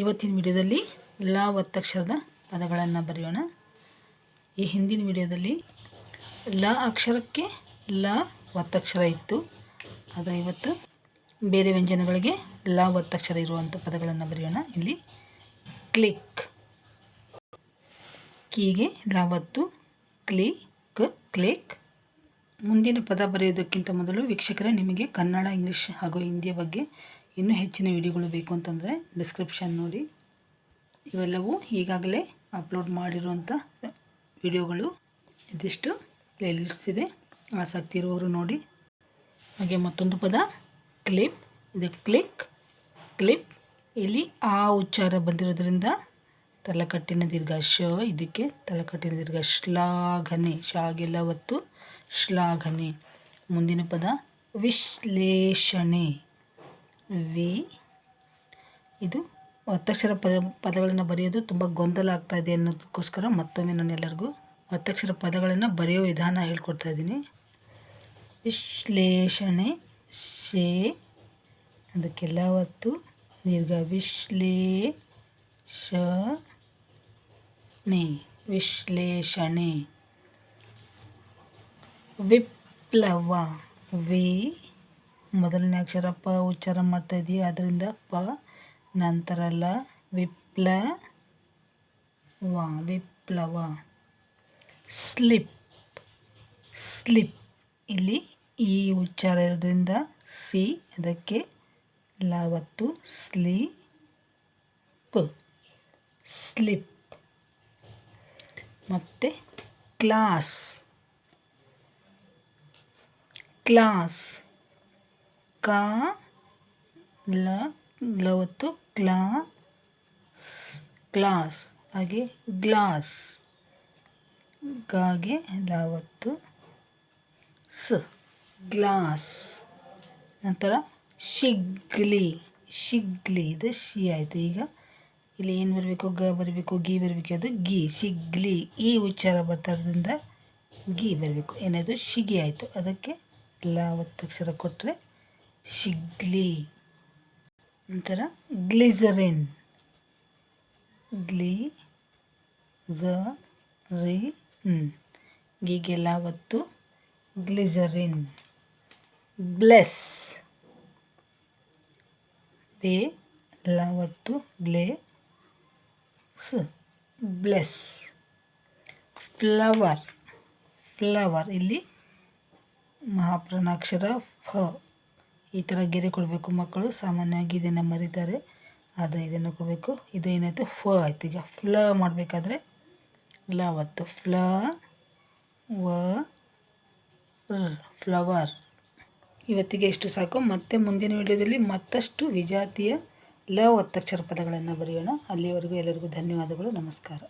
ಇವತ್ತಿನ ವಿಡಿಯೋದಲ್ಲಿ ಎಲ್ಲ ಒತ್ತಕ್ಷರದ ಪದಗಳನ್ನು ಬರೆಯೋಣ. ಈ ಹಿಂದಿನ ವಿಡಿಯೋದಲ್ಲಿ ಲ ಅಕ್ಷರಕ್ಕೆ ಲ ಒತ್ತಕ್ಷರ ಇತ್ತು. ಆದರೆ ಇವತ್ತು ಬೇರೆ ವ್ಯಂಜನಗಳಿಗೆ ಲ ಒತ್ತಕ್ಷರ ಇರುವಂಥ ಪದಗಳನ್ನು ಬರೆಯೋಣ. ಇಲ್ಲಿ ಕ್ಲಿಕ್. ಕೀಗೆ ಲ ಒತ್ತು ಕ್ಲಿಕ್ ಕ್ಲಿಕ್. ಮುಂದಿನ ಪದ ಬರೆಯೋದಕ್ಕಿಂತ ಮೊದಲು ವೀಕ್ಷಕರೇ, ನಿಮಗೆ ಕನ್ನಡ, ಇಂಗ್ಲೀಷ್ ಹಾಗೂ ಹಿಂದಿಯ ಬಗ್ಗೆ ಇನ್ನೂ ಹೆಚ್ಚಿನ ವಿಡಿಯೋಗಳು ಬೇಕು ಅಂತಂದರೆ ಡಿಸ್ಕ್ರಿಪ್ಷನ್ ನೋಡಿ. ಇವೆಲ್ಲವೂ ಈಗಾಗಲೇ ಅಪ್ಲೋಡ್ ಮಾಡಿರುವಂಥ ವಿಡಿಯೋಗಳು. ಇದಿಷ್ಟು ಪ್ಲೇಲಿಸ್ಟ್ ಇದೆ. ಆಸಕ್ತಿ ಇರುವವರು ನೋಡಿ. ಹಾಗೆ ಮತ್ತೊಂದು ಪದ ಕ್ಲಿಪ್ ಇದು ಕ್ಲಿಕ್ ಕ್ಲಿಪ್ ಇಲ್ಲಿ ಆ ಉಚ್ಚಾರ ಬಂದಿರೋದ್ರಿಂದ ತಲೆಕಟ್ಟಿನ ದೀರ್ಘ ಶ ಇದಕ್ಕೆ ತಲೆಕಟ್ಟಿನ ದೀರ್ಘ ಶ್ಲಾಘನೆ ಶಾಗೆಲ್ಲ ಒತ್ತು ಶ್ಲಾಘನೆ. ಮುಂದಿನ ಪದ, ವಿಶ್ಲೇಷಣೆ. ವಿ ಇದು ಒತ್ತಕ್ಷರ ಪ ಪದಗಳನ್ನು ಬರೆಯೋದು ತುಂಬ ಗೊಂದಲ ಆಗ್ತಾ ಇದೆ ಅನ್ನೋದಕ್ಕೋಸ್ಕರ ಮತ್ತೊಮ್ಮೆ ನಾನು ಎಲ್ಲರಿಗೂ ಒತ್ತಕ್ಷರ ಪದಗಳನ್ನು ಬರೆಯೋ ವಿಧಾನ ಹೇಳ್ಕೊಡ್ತಾ ಇದ್ದೀನಿ. ವಿಶ್ಲೇಷಣೆ ಶೇ, ಅದಕ್ಕೆಲ್ಲ ಹೊತ್ತು ದೀರ್ಘ ವಿಶ್ಲೇಷಣೆ ವಿಶ್ಲೇಷಣೆ. ವಿಪ್ಲವ ವಿ ಮೊದಲನೇ ಅಕ್ಷರ ಪ ಉಚ್ಚಾರ ಮಾಡ್ತಾ ಇದ್ದೀವಿ ಅದರಿಂದ ಪ ನಂತರ ಲ ವಿಪ್ಲ, ವ, ವಿಪ್ಲವ. Slip slip. ಇಲ್ಲಿ ಈ ಉಚ್ಚಾರ ಇರೋದ್ರಿಂದ ಸಿ, ಅದಕ್ಕೆ ಲಾವತ್ತು ಸ್ಲಿಪ್ ಸ್ಲಿಪ್. ಮತ್ತು ಕ್ಲಾಸ್. ಕ್ಲಾಸ್. ಕ, ಲ ಲವತ್ತು ಕ್ಲಾ, ಕ್ಲಾಸ್. ಹಾಗೆ ಗ್ಲಾಸ್. ಗಾಗೆ ಲಾವತ್ತು ಸ್. ಗ್ಲಾಸ್. ನಂತರ ಶಿಗ್ಲಿ. ಶಿಗ್ಲಿ ಇದು ಶಿ ಆಯಿತು. ಈಗ ಇಲ್ಲಿ ಏನು ಬರಬೇಕು? ಗ ಬರಬೇಕು, ಗಿ ಬರಬೇಕು. ಅದು ಗಿ. ಶಿಗ್ಲಿ. ಈ ಉಚ್ಚಾರ ಬರ್ತಾರದಿಂದ ಗಿ ಬರಬೇಕು. ಏನಾಯಿತು? ಶಿಗಿ ಆಯಿತು. ಅದಕ್ಕೆ ಲ ಒತ್ತಕ್ಷರ ಕೊಟ್ಟರೆ ಶಿಗ್ಲಿ ನಂತರ ಗ್ಲಿಸರಿನ್. ಗ್ಲಿ ಝ ರಿ ಗೀಗೆಲ್ಲ ಒತ್ತು ಗ್ಲಿಸರಿನ್. ಬ್ಲೆಸ್. ಬೇ ಎಲ್ಲ ಒತ್ತು ಬ್ಲೇ ಸ್ ಬ್ಲೆಸ್. ಫ್ಲವರ್. ಫ್ಲವರ್. ಇಲ್ಲಿ ಮಹಾಪ್ರಾಣಾಕ್ಷರ ಫ. ಈ ಥರ ಗೆರೆ ಕೊಡಬೇಕು ಮಕ್ಕಳು. ಸಾಮಾನ್ಯವಾಗಿ ಇದನ್ನು ಮರೀತಾರೆ. ಆದರೆ ಇದನ್ನು ಕೊಡಬೇಕು. ಇದು ಏನಾಯಿತು ಫ ಆಯ್ತು. ಈಗ ಫ್ಲ ಮಾಡಬೇಕಾದ್ರೆ ಲ ಒತ್ತು ಫ್ಲ ವ ಫ್ಲವರ್. ಇವತ್ತಿಗೆ ಎಷ್ಟು ಸಾಕು. ಮತ್ತೆ ಮುಂದಿನ ವಿಡಿಯೋದಲ್ಲಿ ಮತ್ತಷ್ಟು ವಿಜಾತಿಯ ಲ ಒತ್ತಕ್ಷರ ಪದಗಳನ್ನು ಬರೆಯೋಣ. ಅಲ್ಲಿಯವರೆಗೂ ಎಲ್ಲರಿಗೂ ಧನ್ಯವಾದಗಳು. ನಮಸ್ಕಾರ.